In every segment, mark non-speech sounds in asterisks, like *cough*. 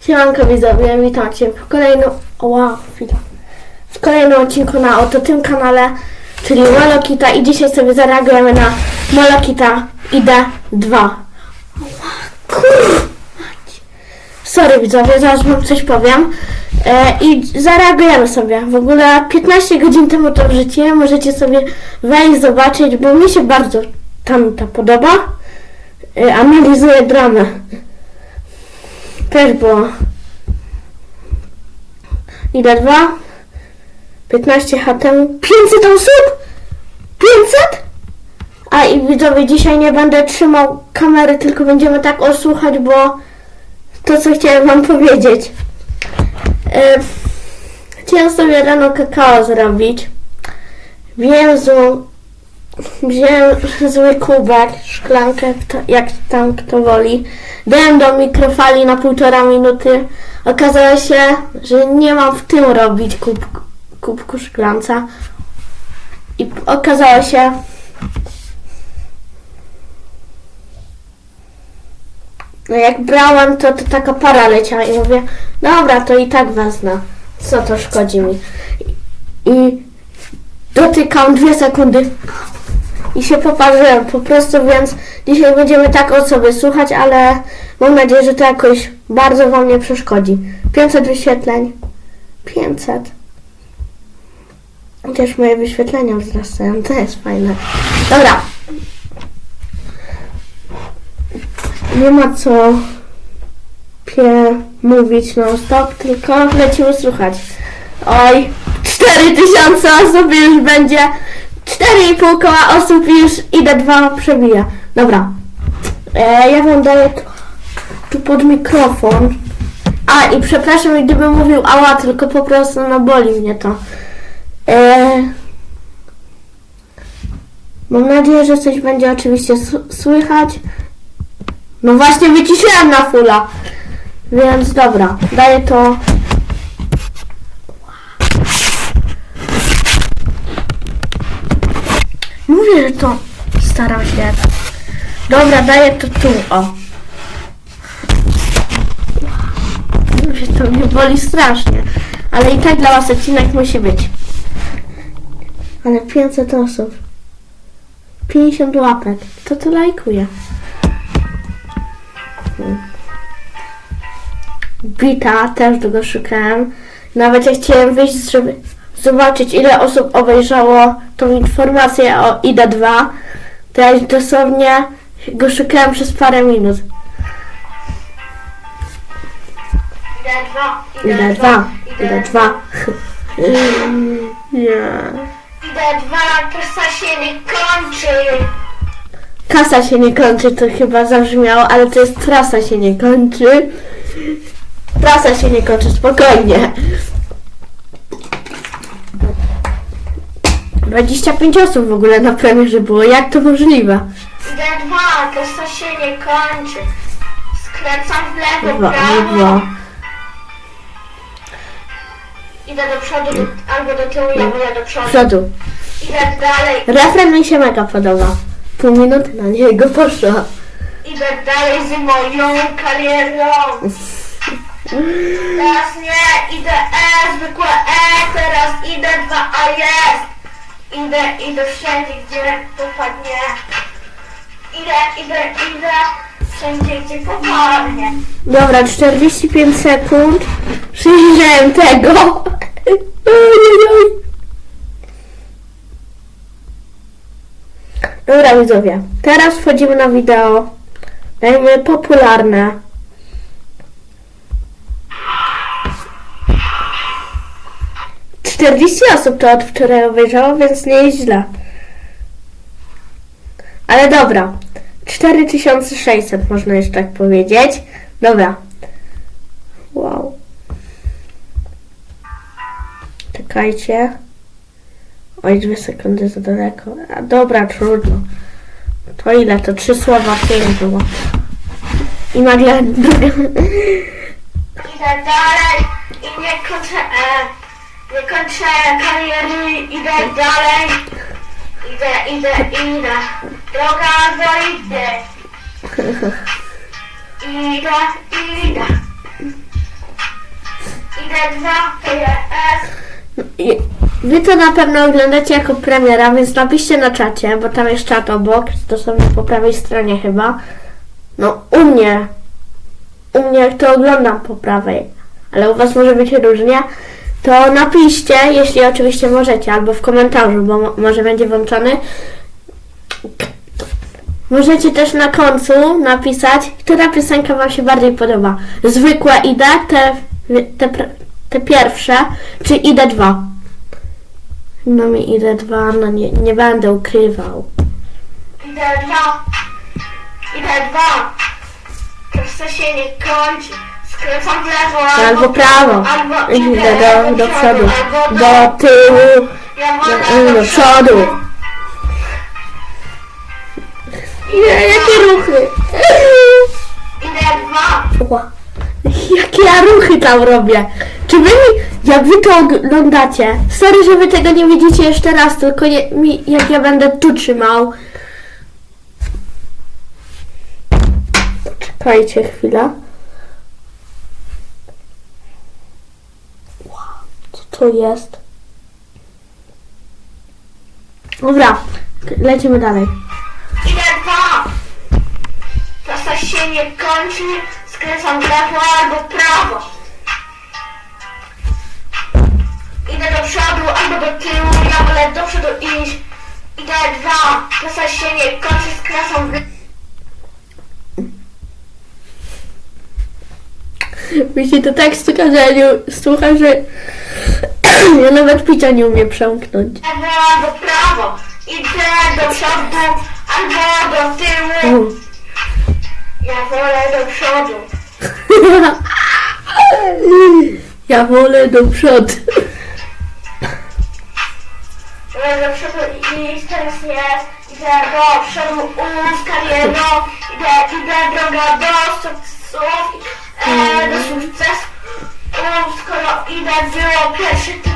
Siemanko widzowie, witam Cię w kolejnym, wow, w kolejnym odcinku na oto tym kanale, czyli Molokita i dzisiaj sobie zareagujemy na Molokita ID2. Kur... Sorry widzowie, zaraz wam coś powiem. E, I zareagujemy sobie. W ogóle 15 godzin temu to wrzuciłem, możecie sobie wejść, zobaczyć, bo mi się bardzo tam ta podoba. E, analizuję dramę. Też było. Ile dwa? 15 lat temu. 500 osób? 500? A i widzowie, dzisiaj nie będę trzymał kamery, tylko będziemy tak osłuchać, bo to co chciałem wam powiedzieć. E, chciałem sobie rano kakao zrobić. Wziąłem złą, wziąłem zły kubek, szklankę, jak tam kto woli. Dałem do mikrofali na półtora minuty. Okazało się, że nie mam w tym robić kub, kubku szklanca. I okazało się, No jak brałam, to, to taka para leciała i mówię, dobra, to i tak wezmę. Co to szkodzi mi? I dotykam dwie sekundy i się poparzyłem po prostu, więc dzisiaj będziemy tak o sobie słuchać, ale mam nadzieję, że to jakoś bardzo Wam nie przeszkodzi. 500 wyświetleń. 500. Chociaż moje wyświetlenia wzrastają, to jest fajne. Dobra, nie ma co pie mówić non stop, tylko lecimy słuchać. Oj, 4000 osób już będzie, 4,5 koła osób już idę dwa przebija. Dobra, e, ja wam daję tu, tu pod mikrofon. A i przepraszam, gdybym mówił ała, tylko po prostu no boli mnie to. E, mam nadzieję, że coś będzie oczywiście słychać. No właśnie wyciszyłem na fulla. Więc dobra, daję to. Mówię, że to staram się. Dobra, daję to tu, o. Mówię, to mnie boli strasznie. Ale i tak dla was odcinek musi być. Ale 500 osób. 50 łapek. To to lajkuje. Bita, też tego szukałem. Nawet jak chciałem wyjść, żeby zobaczyć ile osób obejrzało tą informację o ID2, to ja dosłownie go szukałem przez parę minut. Idę dwa, ID2, ID2. Nie. Idę dwa, kasa się nie kończy. Kasa się nie kończy, to chyba zabrzmiało, ale to jest trasa się nie kończy. Trasa się nie kończy, spokojnie. 25 osób w ogóle na premierze było, jak to możliwe? Idę dwa, kasa się nie kończy. Skręcam w lewo, Dwa, prawo. dwa. Idę do przodu do, albo do tyłu, ja wolę do przodu. Przodu. Idę dalej, Refren mi się mega podoba. Pół minuty na niego poszło. idę dalej z moją karierą. Teraz nie, idę E, zwykłe E, teraz idę dwa, a jest. Idę, idę wszędzie, gdzie popadnie. Idę, idę, idę wszędzie, gdzie popadnie. Dobra, 45 sekund. Przyjrzałem tego. Dobra widzowie, teraz wchodzimy na wideo. Dajmy popularne. Czterdzieści osób to od wczoraj obejrzało, więc nie jest źle. Ale dobra. 4600 można jeszcze tak powiedzieć. Dobra. Wow. Czekajcie. Oj, dwie sekundy za daleko. A dobra, trudno. To ile? To trzy słowa pięć było. I nagle druga. Idę dalej i nie kończę E. Nie kończę kariery, idę dalej. Idę, idę, idę. Droga dojdzie. Idę, idę. idę to jest. I- Wy to na pewno oglądacie jako premiera, więc napiszcie na czacie, bo tam jest czat obok, dosłownie po prawej stronie chyba. No, u mnie. U mnie to oglądam po prawej, ale u was może być różnie. To napiszcie, jeśli oczywiście możecie, albo w komentarzu, bo mo- może będzie włączony. Możecie też na końcu napisać, która piosenka Wam się bardziej podoba. Zwykłe IDE, te, te, te pierwsze, czy IDE 2. No mi IDE 2, no nie, nie będę ukrywał. Idę dwa, idę dwa. To się nie kończy. Skręcam w lewo Albo prawo, albo idę do, do przodu, albo do tyłu, do, wolę do przodu. Nie, jakie ruchy. Ła. Jakie ja ruchy tam robię. Czy wy jak wy to oglądacie, sorry, że wy tego nie widzicie jeszcze raz, tylko nie, mi, jak ja będę tu trzymał. Czekajcie chwilę. Wow, co to jest? Dobra, lecimy dalej. Idę dwa. Trasa się nie kończy. Skręcam w lewo albo prawo. Idę do przodu albo do tyłu. Ja wolę do przodu iść. Idę dwa. Trasa się nie kończy. Skręcam w lewo. Mi się to tak stuka, że nie słucham, że *laughs* ja nawet picia nie umiem przemknąć. Albo prawo. Idę do przodu albo do tyłu. Ja wolę do przodu. *laughs* Ja wolę do przodu. Wolę do przodu iść. Teraz jest. Idę do przodu ułów karierą. Idę, idę droga do sukcesów. E, do sukcesu. Ułów, skoro idę było pierwszy.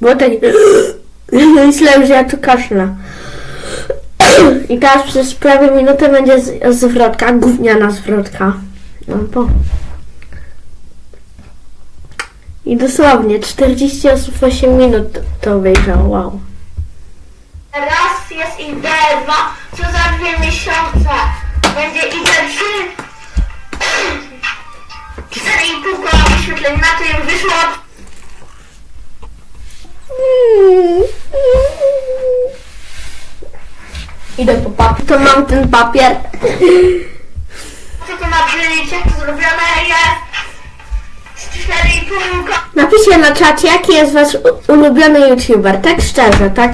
Bo tak... *clears throat* Myślałem, że ja tu kaszlę. *clears throat* I teraz przez prawie minutę będzie zwrotka, gówniana zwrotka. No bo... I dosłownie 40 osób w 8 minut to obejrzało, wow. Raz jest idę dwa. Co za dwie miesiące. Będzie idę trzy. *clears throat* Cztery i pół koła wyświetleń. Na to Idę po papier. To mam ten papier. Co to ma być? Jak to zrobione jest? 4,5 ko- Napiszcie na czacie, jaki jest wasz ulubiony youtuber, tak szczerze, tak?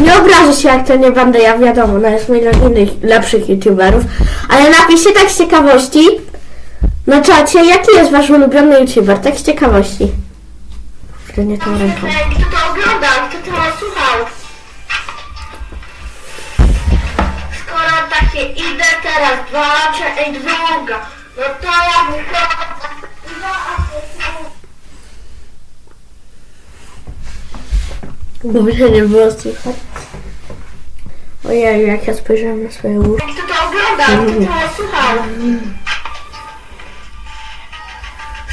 Nie obrażę się, jak to nie będę ja, wiadomo, no jest milion innych lepszych youtuberów, ale napiszcie tak z ciekawości na czacie, jaki jest wasz ulubiony youtuber, tak z ciekawości. Że nie tą ręką. Kto to oglądał? Kto to słuchał? Idę teraz dwa, czy ej druga, no to ja wychodzę. Bo się nie było słychać. Ojej, jak ja spojrzałem na swoje łóżko. Kto to oglądał? Kto to słuchał?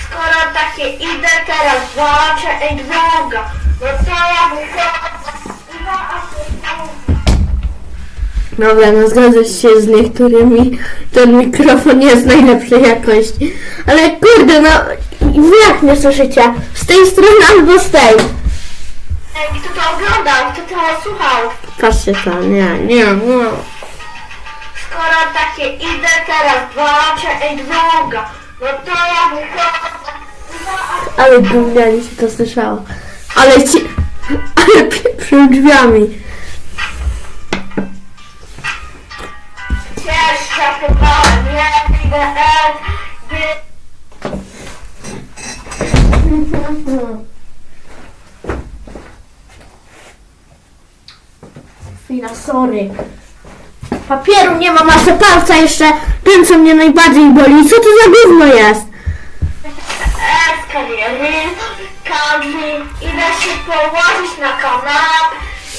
Skoro takie idę teraz dwa, czy ej druga, no to ja wychodzę. Dobra, no zgadzam się z niektórymi. Ten mikrofon jest najlepszej jakości. Ale kurde, no jak mnie słyszycie? Z tej strony albo z tej. Ej, Kto to oglądał? Kto to słuchał? Patrzcie to, nie, nie, nie. Skoro takie idę teraz dwa, czy ej druga, no to ja wychodzę. Ale gównianie się to słyszało. Ale ci... *laughs* Ale pieprzył drzwiami. Chwila, sorry. Papieru nie ma, masę palca jeszcze. Ten, co mnie najbardziej boli. Co to za gówno jest? Każdy, idę się położyć na kanap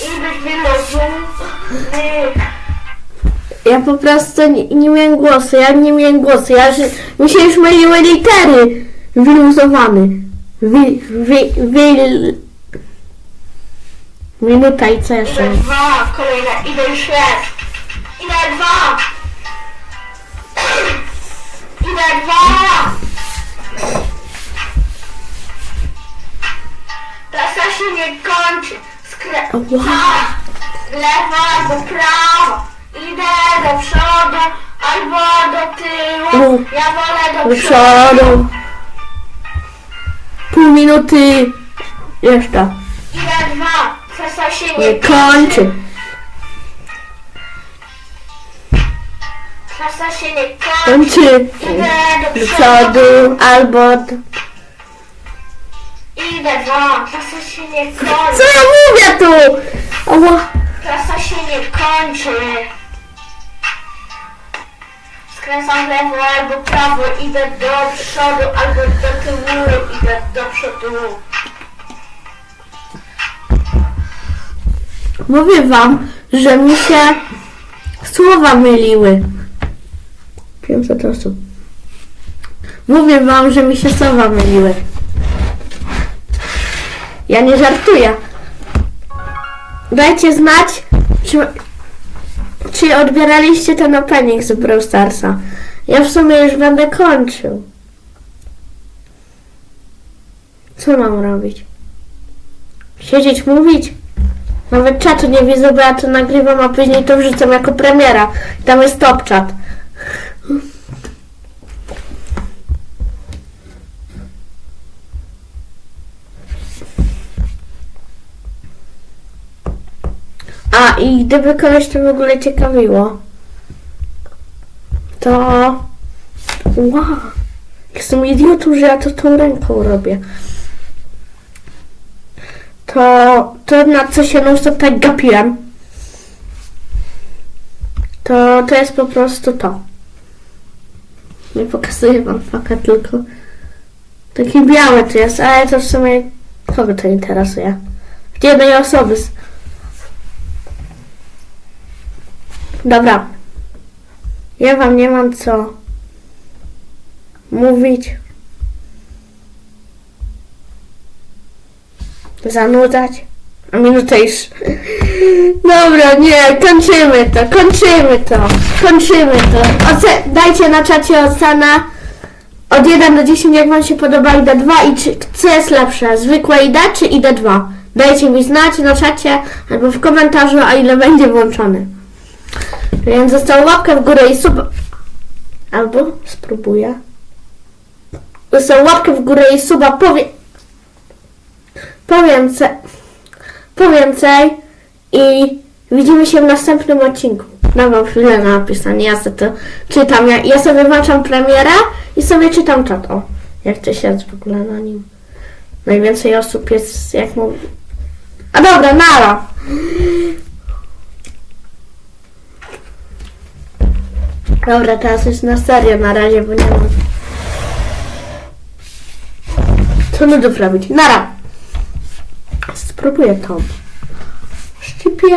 i być wyluzowany. Ja po prostu nie, nie miałem głosu, ja nie miałem głosu, ja że, mi się już myliły litery. Wyluzowany. Wi, wi, wi, minuta i co jeszcze? Idę dwa, kolejne, idę już jest. Idę dwa. Idę dwa. Trasa się nie kończy. Tak. Lewa albo prawo. Idę do przodu albo do tyłu. Ja wolę Do do przodu. Pół minuty. Jeszcze. Idę dwa. Trasa się nie, Nie kończy. Trasa się nie kończy. Kończy. Idę Do do przodu albo... d- Idę dwa. Trasa się nie Co kończy. ja mówię tu? Ała. Trasa się nie kończy. Skręcam lewo albo prawo. Idę do przodu albo do tyłu. Idę do przodu. Mówię wam, że mi się słowa myliły. 500 osób. Mówię wam, że mi się słowa myliły. Ja nie żartuję. Dajcie znać, czy, czy odbieraliście ten opening z Brawl Starsa. Ja w sumie już będę kończył. Co mam robić? Siedzieć, mówić? Nawet czatu nie widzę, bo ja to nagrywam, a później to wrzucam jako premiera. Tam jest top chat. A i gdyby kogoś to w ogóle ciekawiło, to wow, jestem idiotą, że ja to tą ręką robię to, to na co się non stop tak gapiłem, to, to jest po prostu to. Nie pokazuję wam faka, tylko taki biały to jest, ale to w sumie kogo to interesuje? Jednej osoby. z- Dobra. Ja wam nie mam co mówić. zanudzać. A minutę już. *laughs* Dobra, nie, kończymy to, kończymy to, kończymy to. Oce- dajcie na czacie ocenę od 1 do 10, jak wam się podoba ID2 i czy, co jest lepsze, zwykłe ID czy ID2? Dajcie mi znać na czacie albo w komentarzu, a ile będzie włączony. Więc został łapkę w górę i sub... Albo spróbuję. Został łapkę w górę i suba powie po więcej, po i widzimy się w następnym odcinku. Dawam chwilę na napisanie, ja sobie to czytam. Ja, ja sobie włączam premierę i sobie czytam czat. O, jak to się w ogóle na nim. Najwięcej osób jest, jak mówię. A dobra, nara. Dobra, teraz już na serio na razie, bo nie mam. Co nudów robić? Nara. Spróbuję to. Szczypię.